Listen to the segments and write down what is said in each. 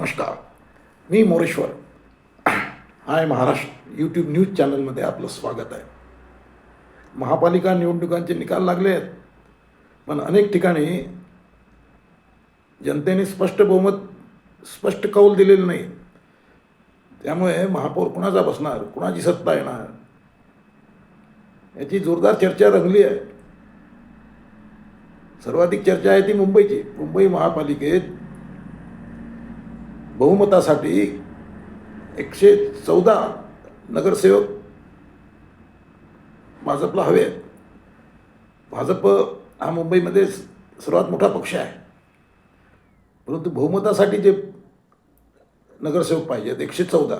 नमस्कार. मी Moreshwar. Hi Maharashtra. YouTube news चॅनलमध्ये आपलं स्वागत आहे. महापालिका निवडणुकांचे निकाल लागले आहेत. पण अनेक ठिकाणी जनतेने स्पष्ट बहुमत स्पष्ट कौल दिलेलं नाही. त्यामुळे महापौर कुणाचा बसणार? कुणाची सत्ता येणार? याची जोरदार चर्चा रंगली आहे. सर्वाधिक चर्चा आहे ती मुंबईची. मुंबई महापालिकेत बहुमतासाठी एकशे चौदा नगरसेवक भाजपला हवे आहेत. भाजप हा मुंबईमध्ये सर्वात मोठा पक्ष आहे. परंतु बहुमतासाठी जे नगरसेवक पाहिजेत एकशे चौदा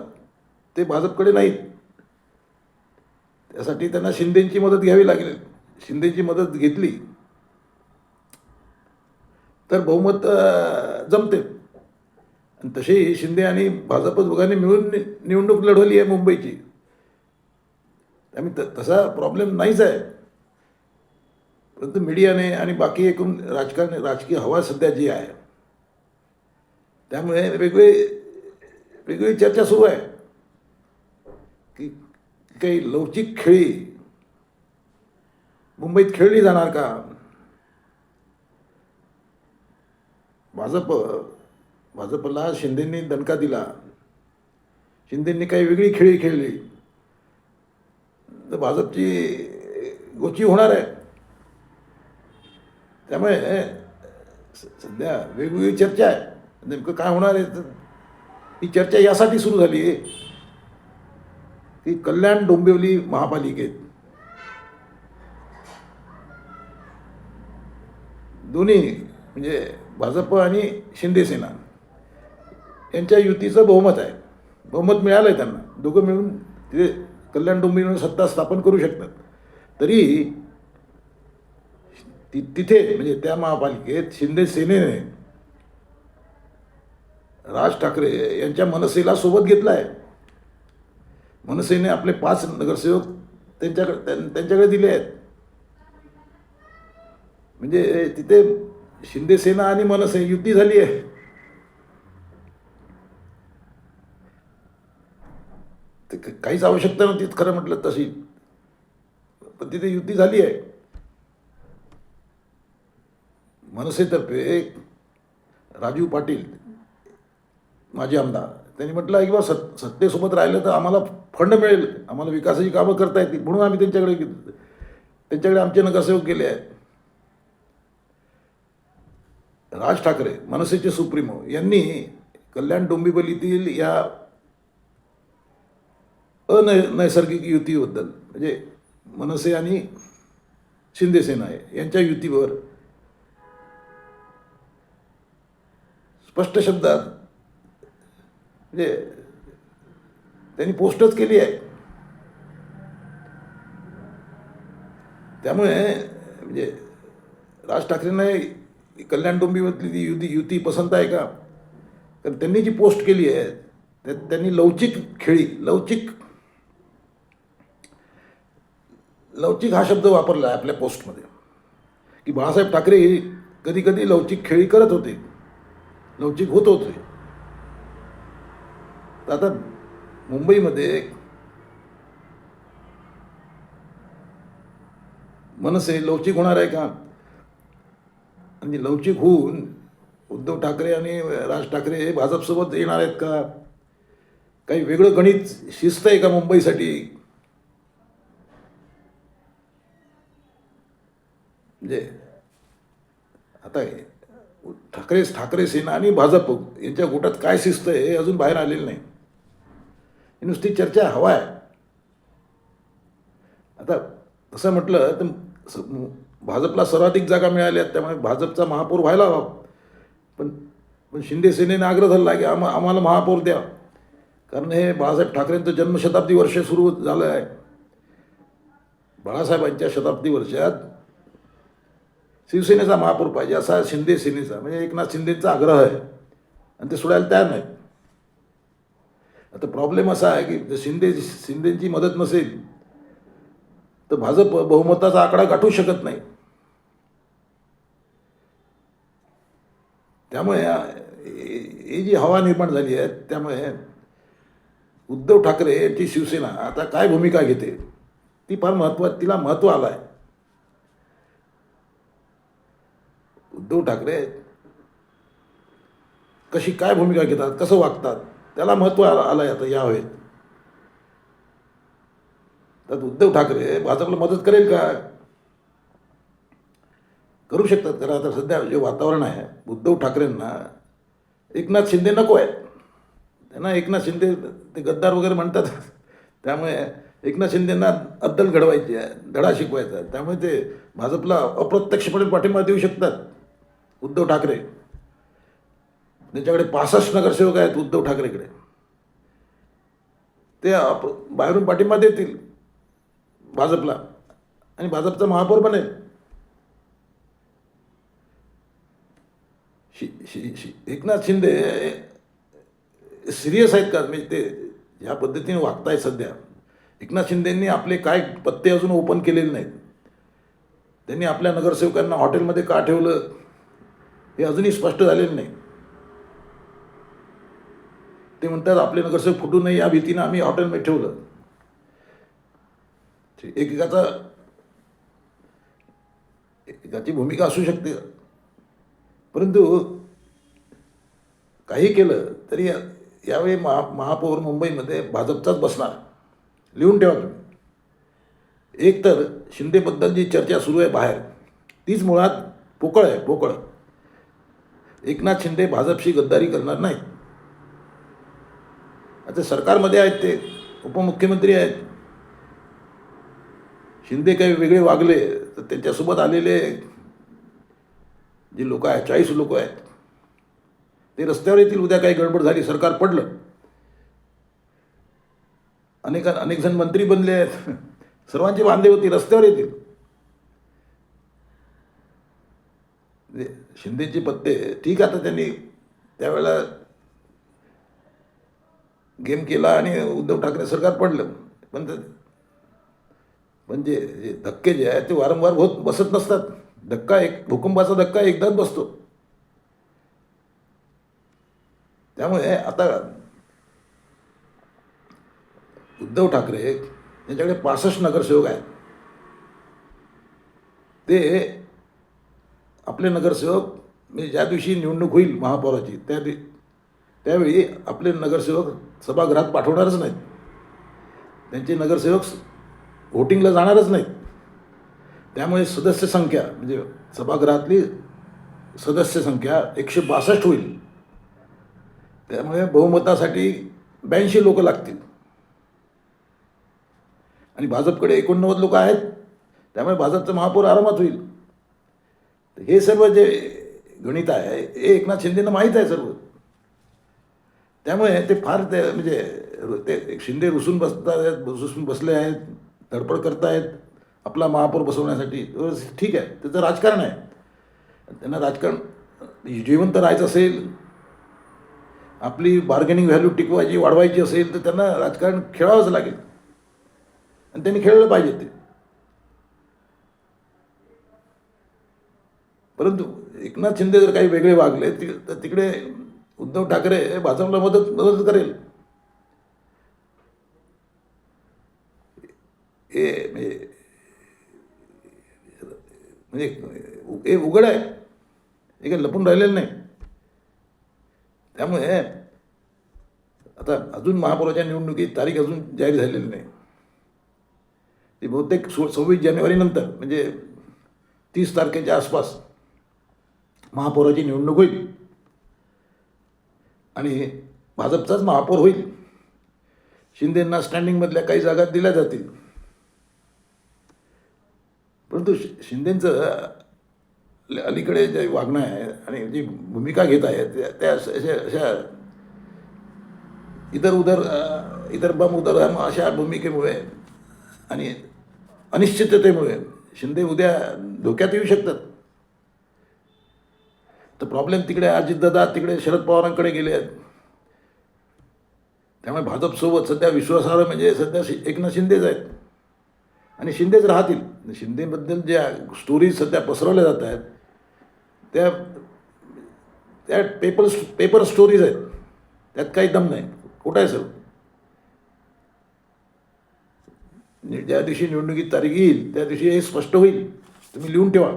ते भाजपकडे नाहीत. त्यासाठी त्यांना शिंदेची मदत घ्यावी लागेल. शिंदेची मदत घेतली तर बहुमत जमते. आणि तशी शिंदे आणि भाजप दोघांनी मिळून नि- निवडणूक लढवली आहे मुंबईची. त्यामुळे त तसा प्रॉब्लेम नाहीच आहे. परंतु मीडियाने आणि बाकी एकूण राजकारण राजकीय हवा सध्या जी आहे त्यामुळे वेगळी वेगळी चर्चा सुरू आहे. की काही लवचिक खेळी मुंबईत खेळली जाणार का? भाजप भाजपला शिंदेंनी दणका दिला. शिंदेंनी काही वेगळी खेळी खेळली. तर भाजपची गोची होणार आहे. त्यामुळे सध्या वेगवेगळी चर्चा आहे. नेमकं काय होणार आहे तर ही चर्चा यासाठी सुरू झाली आहे. की कल्याण डोंबिवली महापालिकेत. दोन्ही म्हणजे भाजप आणि शिंदेसेना यांच्या युतीचं बहुमत आहे. बहुमत मिळालं आहे त्यांना. दोघं मिळून ते कल्याण डोंबिवलीवर सत्ता स्थापन करू शकतात. तरी ति तिथे म्हणजे त्या महापालिकेत शिंदे सेनेने राज ठाकरे यांच्या मनसेला सोबत घेतला आहे मनसेने आपले पाच नगरसेवक त्यांच्याकडे त्यां- त्यांच्याकडे दिले आहेत. म्हणजे तिथे शिंदेसेना आणि मनसे युती झाली आहे. ते काहीच आवश्यकता नव्हती खरं म्हटलं तशी. पण तिथे युती झाली आहे. मनसेतर्फे राजीव पाटील माजी आमदार त्यांनी म्हटलं आहे की बा सत् सत्तेसोबत राहिलं तर आम्हाला फंड मिळेल. आम्हाला विकासाची कामं करता येतील. म्हणून आम्ही त्यांच्याकडे त्यांच्याकडे आमचे नगरसेवक गेले आहेत. राज ठाकरे मनसेचे सुप्रीमो यांनी कल्याण डोंबिवलीतील या अन नैसर्गिक युतीबद्दल. म्हणजे मनसे आणि शिंदेसेना आहे यांच्या युतीवर स्पष्ट शब्दात म्हणजे त्यांनी पोस्टच केली आहे. त्यामुळे म्हणजे राज ठाकरेंना कल्याण डोंबीमधली ती युती युती पसंत आहे का? कारण त्यांनी जी पोस्ट केली आहे त्यांनी लवचिक खेळी लवचिक लवचिक हा शब्द वापरला आहे आपल्या पोस्टमध्ये. की बाळासाहेब ठाकरे कधी कधी लवचिक खेळी करत होते. लवचिक होत होते. तर आता मुंबईमध्ये मनसे लवचिक होणार आहे का? आणि लवचिक होऊन उद्धव ठाकरे आणि राज ठाकरे हे भाजपसोबत येणार आहेत का? काही वेगळं गणित शिस्त आहे का मुंबईसाठी म्हणजे आता हे ठाकरे ठाकरे सेना आणि भाजप यांच्या गोटात काय शिस्त आहे हे अजून बाहेर आलेलं नाही. नुसती चर्चा हवा आहे. आता तसं म्हटलं तर भाजपला सर्वाधिक जागा मिळाल्या त्यामुळे भाजपचा महापौर व्हायला हवा. पण पण शिंदे सेनेने आग्रह धरला की आम आम्हाला महापौर द्या. कारण हे बाळासाहेब ठाकरेंचं जन्मशताब्दी वर्ष सुरू झालं आहे. बाळासाहेबांच्या शताब्दी वर्षात शिवसेनेचा महापौर पाहिजे असा शिंदे सेनेचा म्हणजे एकनाथ शिंदेचा आग्रह आहे. आणि ते सोडायला तयार नाहीत. आता प्रॉब्लेम असा आहे की जर शिंदे शिंदेची मदत नसेल तर भाजप बहुमताचा आकडा गाठू शकत नाही. त्यामुळे ही जी हवा निर्माण झाली आहे त्यामुळे उद्धव ठाकरे यांची शिवसेना आता काय भूमिका घेते? ती फार महत्त्व तिला महत्त्व आलं आहे उद्धव ठाकरे कशी काय भूमिका घेतात कसं वागतात त्याला महत्त्व आलं आलं आहे आता यावेळेत तर उद्धव ठाकरे भाजपला मदत करेल का? करू शकतात कारण आता सध्या जे वातावरण आहे उद्धव ठाकरेंना एकनाथ शिंदे नको आहेत. त्यांना एकनाथ शिंदे ते गद्दार वगैरे म्हणतात. त्यामुळे एकनाथ शिंदेंना अद्दल घडवायची आहे धडा शिकवायचा त्यामुळे ते भाजपला अप्रत्यक्षपणे पाठिंबा देऊ शकतात. उद्धव ठाकरे. त्यांच्याकडे पासष्ट नगरसेवक आहेत उद्धव ठाकरेकडे. ते आप बाहेरून पाठिंबा देतील भाजपला. आणि भाजपचा महापौर बनेल. शि शि शि एकनाथ शिंदे सिरियस आहेत का? म्हणजे ते ह्या पद्धतीने वागतायत सध्या. एकनाथ शिंदेंनी आपले काय पत्ते अजून ओपन केलेले नाहीत. त्यांनी आपल्या नगरसेवकांना हॉटेलमध्ये का ठेवलं? हे अजूनही स्पष्ट झालेलं नाही. ते म्हणतात आपले नगरसेवक फुटू नये या भीतीनं आम्ही हॉटेलमध्ये ठेवलं. एकेकाचा एकेकाची भूमिका असू शकते. परंतु काही केलं तरी यावेळी महा महापौर मुंबईमध्ये भाजपचाच बसणार. लिहून ठेवा तुम्ही. एक तर शिंदेबद्दल जी चर्चा सुरू आहे बाहेर. तीच मुळात पोकळ आहे पोकळ. एकनाथ शिंदे भाजपशी गद्दारी करणार नाहीत. आता सरकारमध्ये आहेत ते उपमुख्यमंत्री आहेत. शिंदे काही वेगळे वागले तर त्यांच्यासोबत आलेले जे लोक आहेत चाळीस लोक आहेत ते रस्त्यावर येतील उद्या काही गडबड झाली सरकार पडलं. अनेक अनेक जण मंत्री बनले आहेत. सर्वांचे बांधे होती रस्त्यावर येतील म्हणजे शिंदेचे पत्ते ठीक आता त्यांनी त्यावेळेला गेम केला आणि उद्धव ठाकरे सरकार पडलं. पण म्हणजे जे जे धक्के जे आहेत ते वारंवार होत बसत नसतात. धक्का एक भूकंपाचा धक्का एकदाच बसतो. त्यामुळे आता उद्धव ठाकरे यांच्याकडे पासष्ट नगरसेवक आहेत ते आपले नगरसेवक म्हणजे ज्या दिवशी निवडणूक होईल महापौराची त्या दि त्यावेळी आपले नगरसेवक सभागृहात पाठवणारच नाहीत. त्यांचे नगरसेवक व्होटिंगला जाणारच नाहीत. त्यामुळे सदस्य संख्या म्हणजे सभागृहातली सदस्य संख्या एकशे बासष्ट होईल. त्यामुळे बहुमतासाठी ब्याऐंशी लोक लागतील. आणि भाजपकडे एकोणनव्वद लोक आहेत. त्यामुळे भाजपचं महापौर आरामात होईल. हे सर्व जे गणित आहे हे एकनाथ शिंदेना माहीत आहे सर्व. त्यामुळे ते फार ते म्हणजे ते शिंदे रुसून बसतात आहेत रुसून बसले आहेत धडपड करतायत आपला महापौर बसवण्यासाठी. ठीक आहे त्याचं राजकारण आहे. त्यांना राजकारण जिवंत राहायचं असेल आपली बार्गेनिंग व्हॅल्यू टिकवायची वाढवायची असेल तर त्यांना राजकारण खेळावंच लागेल. आणि त्यांनी खेळलं पाहिजे ते. परंतु एकनाथ शिंदे जर काही वेगळे वागले ति तर तिकडे उद्धव ठाकरे भाजपला मदत मदत करेल. हे म्हणजे म्हणजे हे उघड आहे. हे काही लपून राहिलेलं नाही. त्यामुळे आता अजून महापौराच्या निवडणुकीत तारीख अजून जाहीर झालेली नाही. ती बहुतेक सो सव्वीस जानेवारीनंतर म्हणजे तीस तारखेच्या आसपास. महापौराची निवडणूक होईल. आणि भाजपचाच महापौर होईल. शिंदेंना स्टँडिंगमधल्या काही जागा दिल्या जातील. परंतु शि शिंदेंचं अलीकडे जे वागणं आहे आणि जी भूमिका घेत आहेत त्या- त्या अशा अशा- उदर इतर बम उदर अशा भूमिकेमुळे आणि अनिश्चिततेमुळे शिंदे उद्या धोक्यात येऊ शकतात. तर प्रॉब्लेम तिकडे अजितदादा तिकडे शरद पवारांकडे गेले आहेत. त्यामुळे भाजपसोबत सध्या विश्वासार्ह म्हणजे सध्या शि एकनाथ शिंदेच आहेत. आणि शिंदेच राहतील. शिंदेबद्दल ज्या स्टोरीज सध्या पसरवल्या जात आहेत त्या त्या पेपर पेपर स्टोरीज आहेत. त्यात काही दम नाही. कुठं आहे सर? ज्या दिवशी निवडणुकीत तारीख येईल त्या दिवशी हे स्पष्ट होईल. तुम्ही लिहून ठेवा.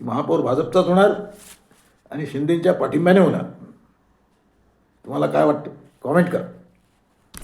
महापौर भाजपचाच होणार. आणि शिंदेच्या पाठिंब्याने होणार. तुम्हाला काय वाटतं? कॉमेंट करा.